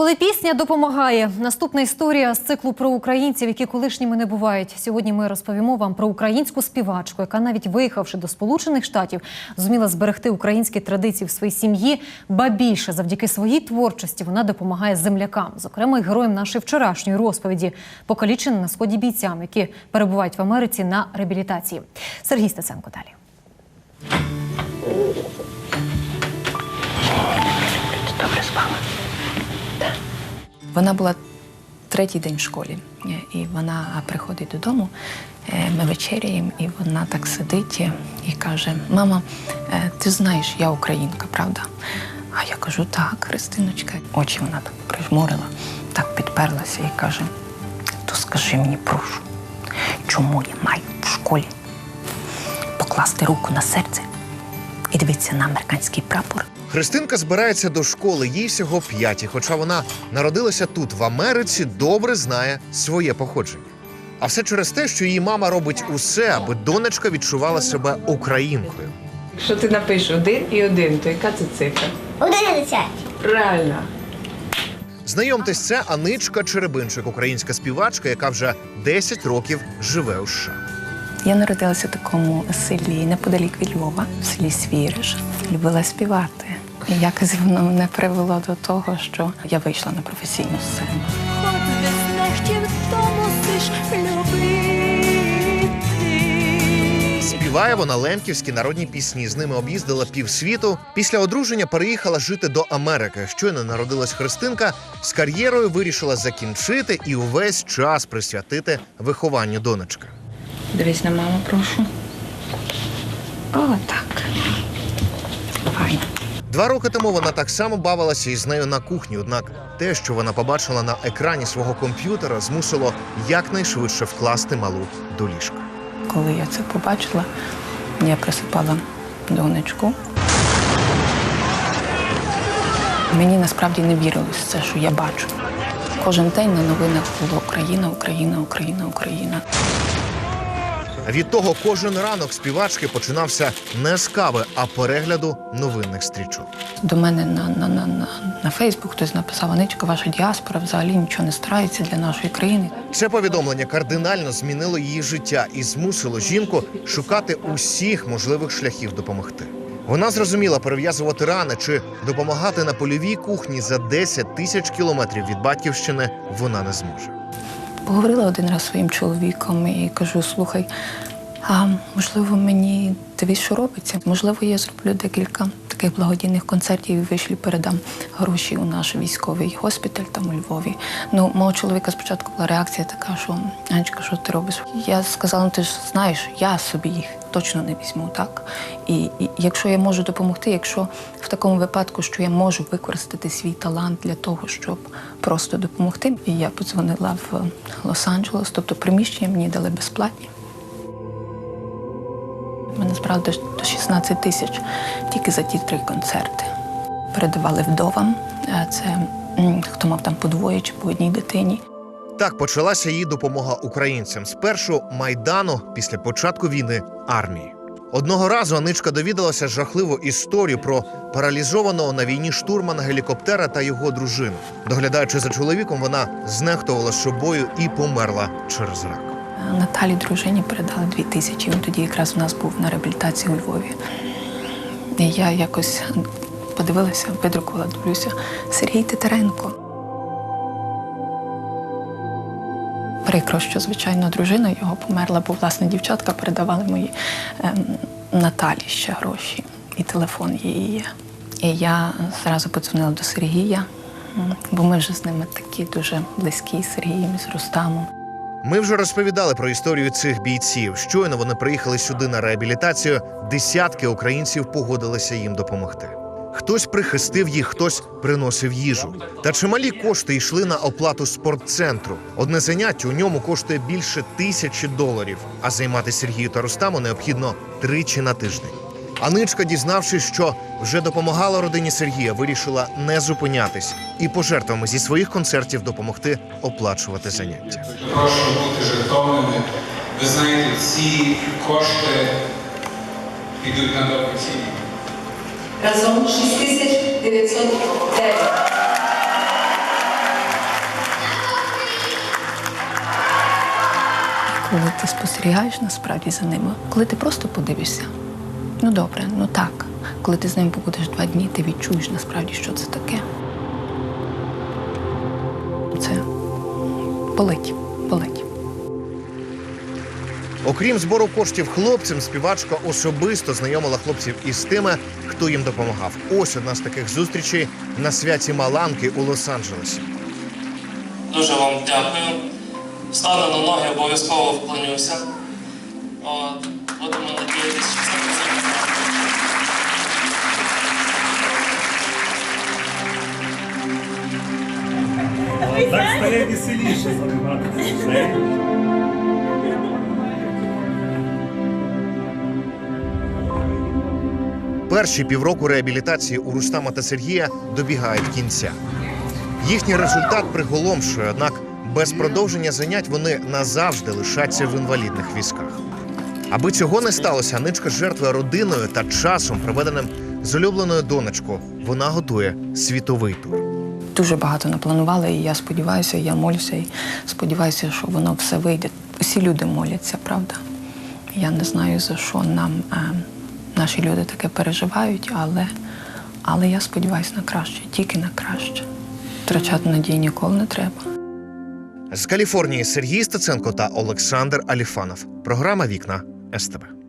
Коли пісня допомагає, наступна історія з циклу про українців, які колишніми не бувають. Сьогодні ми розповімо вам про українську співачку, яка навіть виїхавши до Сполучених Штатів, зуміла зберегти українські традиції в своїй сім'ї. Ба більше завдяки своїй творчості вона допомагає землякам, зокрема й героям нашої вчорашньої розповіді, покаліченим на сході бійцям, які перебувають в Америці на реабілітації. Сергій Стеценко далі. Вона була третій день в школі, е, і вона приходить додому. е, Ми вечеряємо, і вона так сидить е, і каже: Мама, е, ти знаєш, я українка, правда? А я кажу, так, Христиночка. Очі вона так прижмурила, так підперлася і каже: То скажи мені, прошу, чому я маю в школі покласти руку на серце і дивитися на американський прапор? Христинка збирається до школи, їй всього п'ять, хоча вона народилася тут, в Америці, добре знає своє походження. А все через те, що її мама робить усе, аби донечка відчувала себе українкою. Якщо ти напишеш один і один, то яка це цифра? Одинадцять. Правильно. Знайомтесь, це Аничка Черебинчик, українська співачка, яка вже 10 років живе у США. Я народилася в такому селі неподалік від Львова, в селі Свіриш. Любила співати. І якось воно мене привело до того, що я вийшла на професійну сцену. Співає вона лемківські народні пісні. З ними об'їздила півсвіту. Після одруження переїхала жити до Америки. Щойно народилась Христинка, з кар'єрою вирішила закінчити і увесь час присвятити вихованню донечка. Дивись на маму, прошу. О, так. Файно. Два роки тому вона так само бавилася із нею на кухні. Однак те, що вона побачила на екрані свого комп'ютера, змусило якнайшвидше вкласти малу до ліжка. Коли я це побачила, я присипала донечку. Мені насправді не вірилось це, що я бачу. Кожен день на новинах було Україна, Україна, Україна, Україна. Від того кожен ранок співачки починався не з кави, а перегляду новинних стрічок. До мене на, на, на, на, на Фейсбук хтось написав, Аничка, ваша діаспора взагалі нічого не старається для нашої країни. Це повідомлення кардинально змінило її життя і змусило жінку шукати усіх можливих шляхів допомогти. Вона зрозуміла перев'язувати рани чи допомагати на польовій кухні за 10 тисяч кілометрів від батьківщини вона не зможе. Поговорила один раз своїм чоловіком і кажу: слухай, а можливо, мені дивись, що робиться? Можливо, я зроблю декілька таких благодійних концертів і вийшлю, передам гроші у наш військовий госпіталь там у Львові. Ну, мого чоловіка спочатку була реакція така, що Анечка, що ти робиш? Я сказала, ну ти ж знаєш, я собі їх точно не візьму, так? І, і якщо я можу допомогти, якщо в такому випадку, що я можу використати свій талант для того, щоб просто допомогти, і я подзвонила в Лос-Анджелес, тобто приміщення мені дали безплатні. Мене збирали до до 16 тисяч тільки за ті три концерти. Передавали вдовам. Е, Це хто мав там по двоє чи по одній дитині. Так почалася її допомога українцям. Спершу майдану, після початку війни армії. Одного разу Аничка довідалася жахливу історію про паралізованого на війні штурмана гелікоптера та його дружину. Доглядаючи за чоловіком, вона знехтувала собою і померла через рак. Наталі дружині передали дві тисячі. Він тоді якраз у нас був на реабілітації у Львові. І я якось подивилася, видрукувала, дивлюся, Сергій Титаренко. Прикро, що, звичайно, дружина його померла, бо власне дівчатка передавали мої ем, Наталі ще гроші, і телефон її є. І я зразу подзвонила до Сергія, бо ми вже з ними такі дуже близькі з Сергієм і з Рустамом. Ми вже розповідали про історію цих бійців. Щойно вони приїхали сюди на реабілітацію. Десятки українців погодилися їм допомогти. Хтось прихистив їх, хтось приносив їжу. Та чималі кошти йшли на оплату спортцентру. Одне заняття у ньому коштує більше тисячі доларів. А займати Сергію та Рустаму необхідно тричі на тиждень. Аничка, дізнавшись, що вже допомагала родині Сергія, вирішила не зупинятись і пожертвами зі своїх концертів допомогти оплачувати заняття. Прошу бути жертовними. Ви знаєте, ці кошти підуть на добрі разом 6909. Коли ти спостерігаєш насправді за ними, коли ти просто подивишся, ну добре, ну так. Коли ти з ним побудеш два дні, ти відчуєш насправді, що це таке. Це болить, болить. Окрім збору коштів хлопцям, співачка особисто знайомила хлопців із тими, хто їм допомагав. Ось одна з таких зустрічей на святі Маланки у Лос-Анджелесі. Дуже вам дякую. Встану на ноги, обов'язково вклонюся. От, будемо надіятися, що це буде. Так стає веселіше займатися Перші півроку реабілітації у Рустама та Сергія добігають кінця. Їхній результат приголомшує, однак без продовження занять вони назавжди лишаться в інвалідних візках. Аби цього не сталося, ничка жертвує родиною та часом, проведеним з улюбленою донечкою. Вона готує світовий тур. Дуже багато напланували, і я сподіваюся, я молюся і сподіваюся, що воно все вийде. Усі люди моляться, правда. Я не знаю, за що нам е, наші люди таке переживають, але, але я сподіваюся на краще, тільки на краще. Втрачати надії ніколи не треба. З Каліфорнії Сергій Стеценко та Олександр Аліфанов. Програма Вікна СТБ.